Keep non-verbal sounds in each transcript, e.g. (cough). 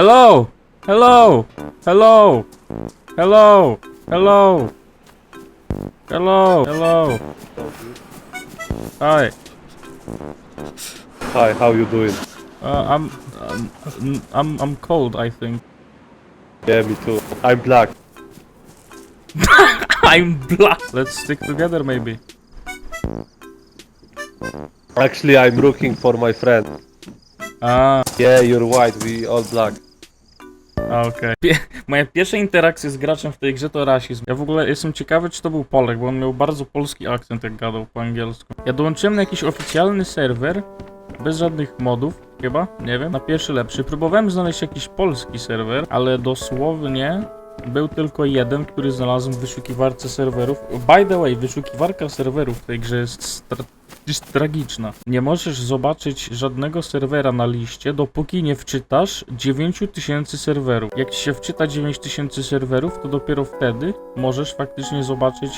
Hello! Hello! Hello! Hello! Hello! Hello! Hello! Hi. Hi, how you doing? Uh, I'm, um, I'm, I'm cold, I think. Yeah, me too. I'm black. (laughs) I'm black. Let's stick together, maybe. Actually, I'm looking for my friend. Ah. Yeah, you're white, we all black. A, okej. Pie- Moja pierwsza interakcja z graczem w tej grze to rasizm. Ja w ogóle jestem ciekawy, czy to był Polek, bo on miał bardzo polski akcent, jak gadał po angielsku. Ja dołączyłem na jakiś oficjalny serwer, bez żadnych modów, chyba, nie wiem, na pierwszy lepszy. Próbowałem znaleźć jakiś polski serwer, ale dosłownie był tylko jeden, który znalazłem w wyszukiwarce serwerów. By the way, wyszukiwarka serwerów w tej grze jest, stra- jest tragiczna. Nie możesz zobaczyć żadnego serwera na liście, dopóki nie wczytasz 9000 serwerów. Jak się wczyta 9000 serwerów, to dopiero wtedy możesz faktycznie zobaczyć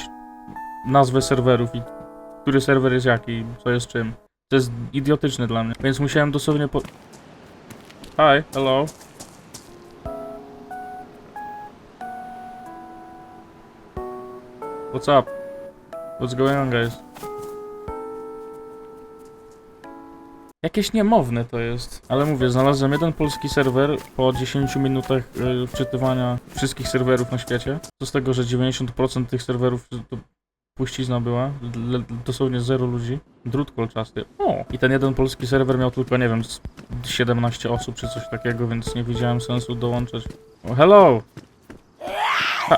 nazwę serwerów i który serwer jest jaki, co jest czym. To jest idiotyczne dla mnie, więc musiałem dosłownie po... Hi, hello. What's up? What's going on, guys? Jakieś niemowne to jest. Ale mówię, znalazłem jeden polski serwer po 10 minutach y, wczytywania wszystkich serwerów na świecie. Co z tego, że 90% tych serwerów to puścizna była. L- dosłownie zero ludzi. Drut kolczasty. O! I ten jeden polski serwer miał tylko, nie wiem, z 17 osób czy coś takiego, więc nie widziałem sensu dołączać. O, hello! Ha.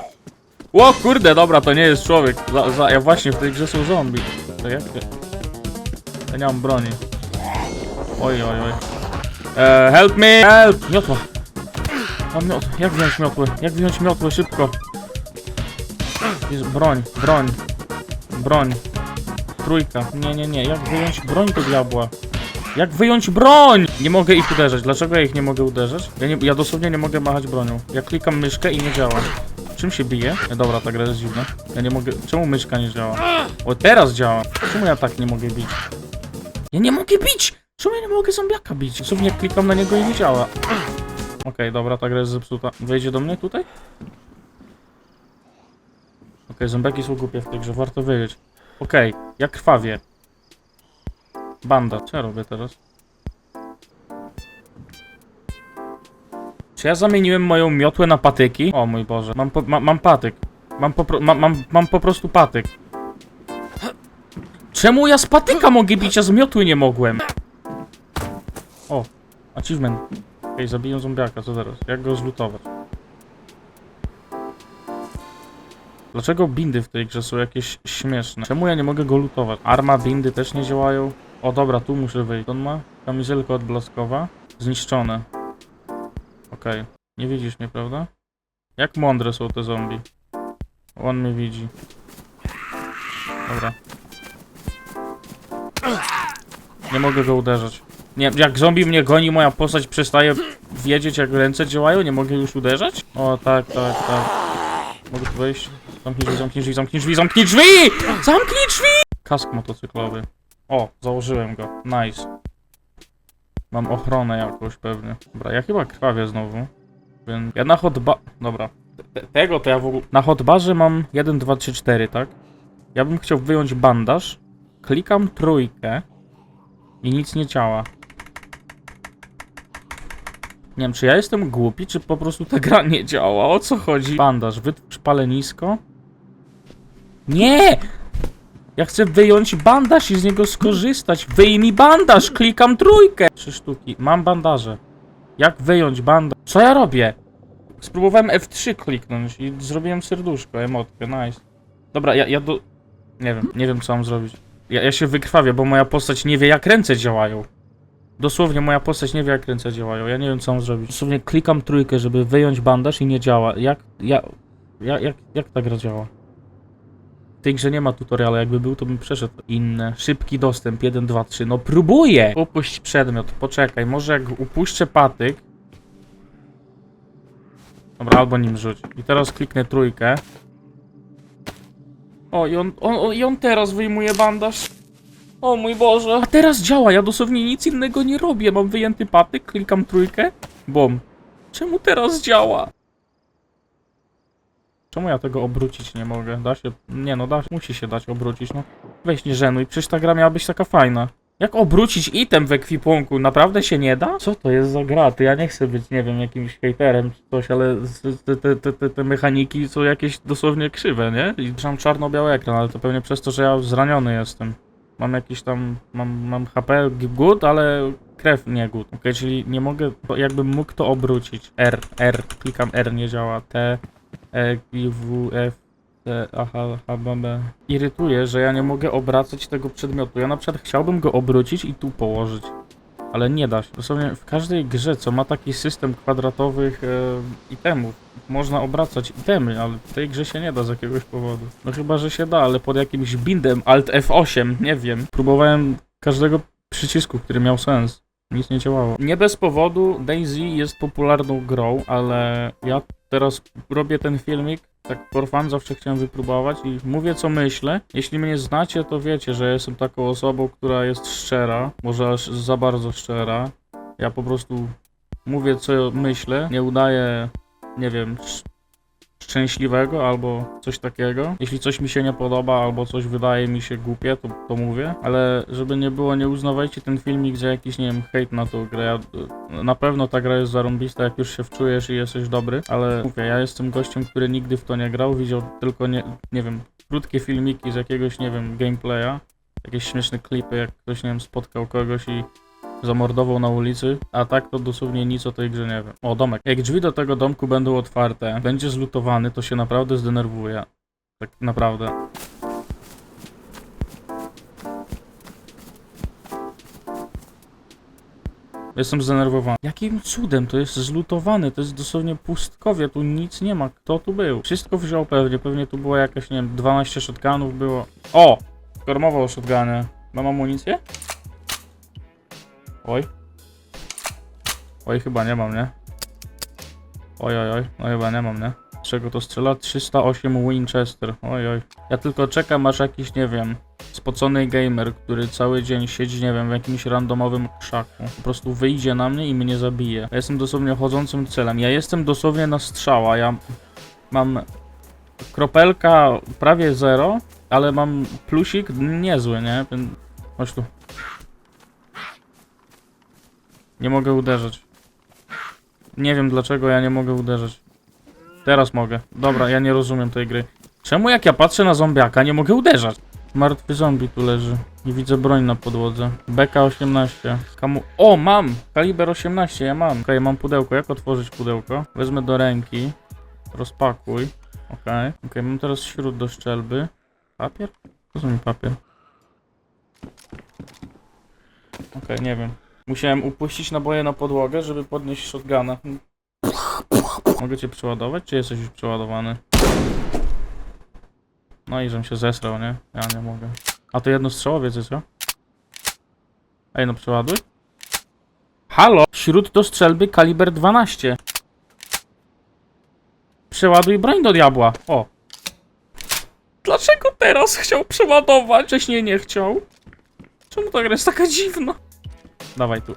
O kurde, dobra, to nie jest człowiek. Za, za, ja właśnie w tej grze są zombie. To jak? Ja nie mam broni. Oj, oj, oj. E, help me! Help! Miotła! Mam miotłę. Jak wziąć miotłę? Jak wziąć miotłę? Szybko! Jest broń, broń. Broń. Trójka. Nie, nie, nie. Jak wyjąć broń do diabła? Jak wyjąć broń? Nie mogę ich uderzać. Dlaczego ja ich nie mogę uderzać? Ja, nie, ja dosłownie nie mogę machać bronią. Ja klikam myszkę i nie działa. Czym się bije? Nie, dobra, ta gra jest dziwna. Ja nie mogę... Czemu myszka nie działa? O, teraz działa. Czemu ja tak nie mogę bić? Ja nie mogę bić! Czemu ja nie mogę zombiaka bić? Dosłownie klikam na niego i nie działa. Okej, dobra, ta gra jest zepsuta. Wejdzie do mnie tutaj? Okej, zombiaki są głupie w tej grze, warto wiedzieć. Okej, ja krwawię. Banda, co ja robię teraz? Czy ja zamieniłem moją miotłę na patyki? O mój Boże, mam, po, ma, mam patyk. Mam po, mam, mam, mam po prostu patyk. Czemu ja z patyka mogę bić, a z miotły nie mogłem? Achievement. Okej, zabiję zombiaka, co teraz? Jak go zlutować? Dlaczego bindy w tej grze są jakieś śmieszne? Czemu ja nie mogę go lutować? Arma, bindy też nie działają. O dobra, tu muszę wyjść. On ma kamizelkę odblaskowa. Zniszczone. Okej. Nie widzisz mnie, prawda? Jak mądre są te zombie. On mnie widzi. Dobra. Nie mogę go uderzać. Nie, jak zombie mnie goni, moja postać przestaje wiedzieć, jak ręce działają, nie mogę już uderzać? O, tak, tak, tak. Mogę tu wejść? Zamknij drzwi, zamknij drzwi, zamknij drzwi, zamknij drzwi! Zamknij drzwi! Kask motocyklowy. O, założyłem go. Nice. Mam ochronę jakąś pewnie. Dobra, ja chyba krwawię znowu. Więc ja na hotba... Dobra. Te- Tego to ja w ogóle... Na hotbarze mam 1, 2, 3, 4, tak? Ja bym chciał wyjąć bandaż. Klikam trójkę. I nic nie działa. Nie wiem, czy ja jestem głupi, czy po prostu ta gra nie działa. O co chodzi? Bandaż, wytwórz palenisko. Nie! Ja chcę wyjąć bandaż i z niego skorzystać. Wyjmij bandaż, klikam trójkę. Trzy sztuki. Mam bandaże. Jak wyjąć bandaż? Co ja robię? Spróbowałem F3 kliknąć i zrobiłem serduszko, emotkę, nice. Dobra, ja, ja do... Nie wiem, nie wiem co mam zrobić. Ja, ja się wykrwawię, bo moja postać nie wie jak ręce działają. Dosłownie moja postać nie wie jak ręce działają, ja nie wiem co mam zrobić. Dosłownie klikam trójkę, żeby wyjąć bandaż i nie działa. Jak, ja, ja, jak, jak ta gra działa? W tej grze nie ma tutoriala, jakby był to bym przeszedł inne. Szybki dostęp, 1, 2, 3, no próbuję! Upuść przedmiot, poczekaj, może jak upuszczę patyk... Dobra, albo nim rzuć. I teraz kliknę trójkę. O, i on, on, on, i on teraz wyjmuje bandaż. O mój Boże. A teraz działa, ja dosłownie nic innego nie robię. Mam wyjęty patyk, klikam trójkę. Bum. Czemu teraz działa? Czemu ja tego obrócić nie mogę? Da się? Nie no, da się. Musi się dać obrócić, no. Weź nie żenuj, przecież ta gra miała być taka fajna. Jak obrócić item w ekwipunku? Naprawdę się nie da? Co to jest za gra? Ty ja nie chcę być, nie wiem, jakimś hejterem czy coś, ale te, te, te, te mechaniki są jakieś dosłownie krzywe, nie? I mam czarno-biały ekran, ale to pewnie przez to, że ja zraniony jestem. Mam jakiś tam, mam, mam HP good, ale krew nie good. Okej, czyli nie mogę, jakbym mógł to obrócić. R, R, klikam R, nie działa. T, E, I, W, F, T, A, H, H, B, B. Irytuje, że ja nie mogę obracać tego przedmiotu. Ja na przykład chciałbym go obrócić i tu położyć. Ale nie da się. Dosłownie w każdej grze, co ma taki system kwadratowych e, itemów, można obracać itemy, ale w tej grze się nie da z jakiegoś powodu. No chyba, że się da, ale pod jakimś bindem Alt F8, nie wiem. Próbowałem każdego przycisku, który miał sens. Nic nie działało. Nie bez powodu Daisy jest popularną grą, ale ja teraz robię ten filmik tak for fun, zawsze chciałem wypróbować i mówię co myślę. Jeśli mnie znacie, to wiecie, że jestem taką osobą, która jest szczera, może aż za bardzo szczera. Ja po prostu mówię co myślę, nie udaję, nie wiem, szczęśliwego albo coś takiego. Jeśli coś mi się nie podoba albo coś wydaje mi się głupie, to, to mówię, ale żeby nie było, nie uznawajcie ten filmik za jakiś, nie wiem, hejt na tą grę. Ja, na pewno ta gra jest zarąbista, jak już się wczujesz i jesteś dobry, ale mówię, ja jestem gościem, który nigdy w to nie grał, widział tylko, nie, nie wiem, krótkie filmiki z jakiegoś, nie wiem, gameplaya, jakieś śmieszne klipy, jak ktoś, nie wiem, spotkał kogoś i zamordował na ulicy, a tak to dosłownie nic o tej grze nie wiem. O, domek. Jak drzwi do tego domku będą otwarte, będzie zlutowany, to się naprawdę zdenerwuję. Tak naprawdę. Jestem zdenerwowany. Jakim cudem to jest zlutowany? To jest dosłownie pustkowie, tu nic nie ma. Kto tu był? Wszystko wziął pewnie, pewnie tu było jakieś, nie wiem, 12 shotgunów było. O! Kormował o shotgunie. Mam amunicję? Oj. Oj, chyba nie mam, nie? Oj, oj, oj, no chyba nie mam, nie? Czego to strzela? 308 Winchester. Oj, oj. Ja tylko czekam, aż jakiś, nie wiem, spocony gamer, który cały dzień siedzi, nie wiem, w jakimś randomowym krzaku, po prostu wyjdzie na mnie i mnie zabije. Ja jestem dosłownie chodzącym celem. Ja jestem dosłownie na strzała. Ja mam kropelka prawie zero, ale mam plusik niezły, nie? Chodź tu. Nie mogę uderzyć. Nie wiem dlaczego ja nie mogę uderzyć. Teraz mogę. Dobra, ja nie rozumiem tej gry. Czemu jak ja patrzę na zombiaka nie mogę uderzać? Martwy zombie tu leży. Nie widzę broń na podłodze. BK-18. Kamu... O, mam! Kaliber 18, ja mam. Okej, mam pudełko. Jak otworzyć pudełko? Wezmę do ręki. Rozpakuj. Okej. Okej, mam teraz śród do szczelby. Papier? Co mi papier? Okej, nie wiem. Musiałem upuścić naboje na podłogę, żeby podnieść shotguna. Mogę cię przeładować, czy jesteś już przeładowany? No i żem się zesrał, nie? Ja nie mogę. A to jedno strzałowiec, co? Ej, no przeładuj. Halo! Śród do strzelby kaliber 12. Przeładuj broń do diabła. O. Dlaczego teraz chciał przeładować? Wcześniej nie chciał. Czemu ta gra jest taka dziwna? Dawaj tu.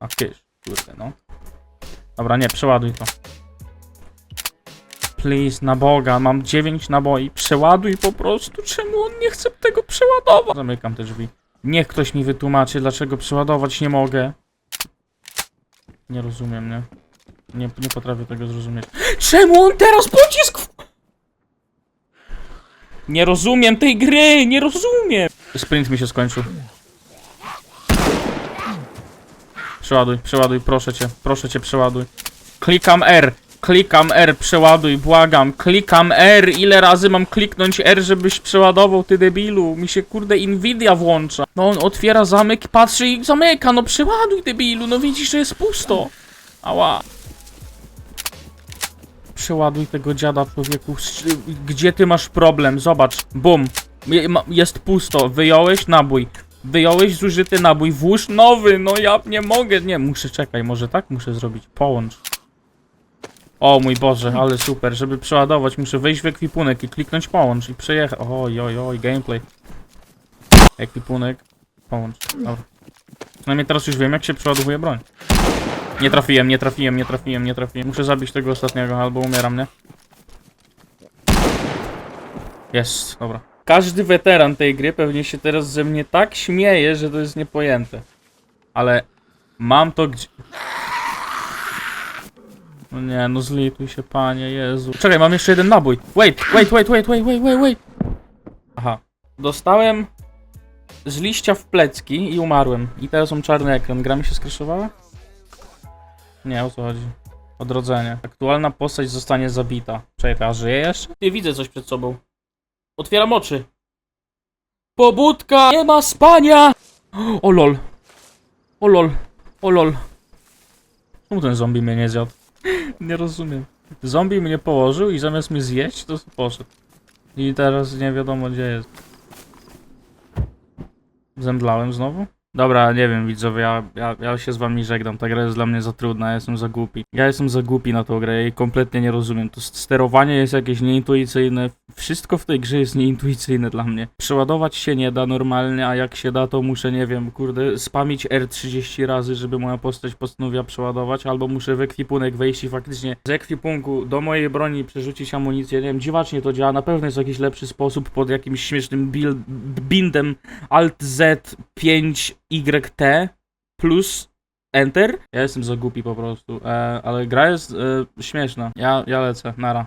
A kysz, kurde no. Dobra, nie, przeładuj to. Please, na Boga, mam 9 naboi. Przeładuj po prostu. Czemu on nie chce tego przeładować? Zamykam te drzwi. Niech ktoś mi wytłumaczy, dlaczego przeładować nie mogę. Nie rozumiem, nie? Nie, nie potrafię tego zrozumieć. Czemu on teraz pocisk. Nie rozumiem tej gry, nie rozumiem! Sprint mi się skończył. Przeładuj, przeładuj, proszę cię, proszę cię, przeładuj. Klikam R, klikam R, przeładuj, błagam. Klikam R, ile razy mam kliknąć R, żebyś przeładował, ty debilu? Mi się kurde Nvidia włącza. No on otwiera zamek, patrzy i zamyka, no przeładuj debilu, no widzisz, że jest pusto. Ała. Przeładuj tego dziada, człowieku. Gdzie ty masz problem? Zobacz. Bum. Jest pusto. Wyjąłeś nabój. Wyjąłeś zużyty nabój. Włóż nowy. No ja nie mogę. Nie, muszę czekaj. Może tak muszę zrobić. Połącz. O mój Boże, ale super. Żeby przeładować, muszę wejść w ekwipunek i kliknąć połącz i przejechać. Oj, oj, oj, gameplay. Ekwipunek. Połącz. Dobra. Przynajmniej teraz już wiem, jak się przeładowuje broń. Nie trafiłem, nie trafiłem, nie trafiłem, nie trafiłem. Muszę zabić tego ostatniego, albo umieram, nie? Jest, dobra. Każdy weteran tej gry pewnie się teraz ze mnie tak śmieje, że to jest niepojęte. Ale mam to gdzie... No nie, no zlituj się, panie, Jezu. Czekaj, mam jeszcze jeden nabój. Wait, wait, wait, wait, wait, wait, wait, wait. Aha. Dostałem z liścia w plecki i umarłem. I teraz mam czarny ekran. Gra mi się skraszowała? Nie, o co chodzi? Odrodzenie. Aktualna postać zostanie zabita. Czekaj, a żyje jeszcze? Nie widzę coś przed sobą. Otwieram oczy. Pobudka! Nie ma spania! O lol. O lol. O lol. Czemu ten zombie mnie nie zjadł? Nie rozumiem. Zombie mnie położył i zamiast mnie zjeść, to poszedł. I teraz nie wiadomo gdzie jest. Zemdlałem znowu? Dobra, nie wiem widzowie, ja, ja, ja się z wami żegnam, ta gra jest dla mnie za trudna, ja jestem za głupi. Ja jestem za głupi na tą grę, jej kompletnie nie rozumiem. To sterowanie jest jakieś nieintuicyjne, wszystko w tej grze jest nieintuicyjne dla mnie. Przeładować się nie da normalnie, a jak się da to muszę, nie wiem, kurde, spamić R30 razy, żeby moja postać postanowiła przeładować, albo muszę w ekwipunek wejść i faktycznie z ekwipunku do mojej broni przerzucić amunicję, nie wiem, dziwacznie to działa, na pewno jest jakiś lepszy sposób pod jakimś śmiesznym build, bindem Alt Z 5YT plus Enter. Ja jestem za głupi po prostu, e, ale gra jest e, śmieszna. Ja, ja lecę, nara.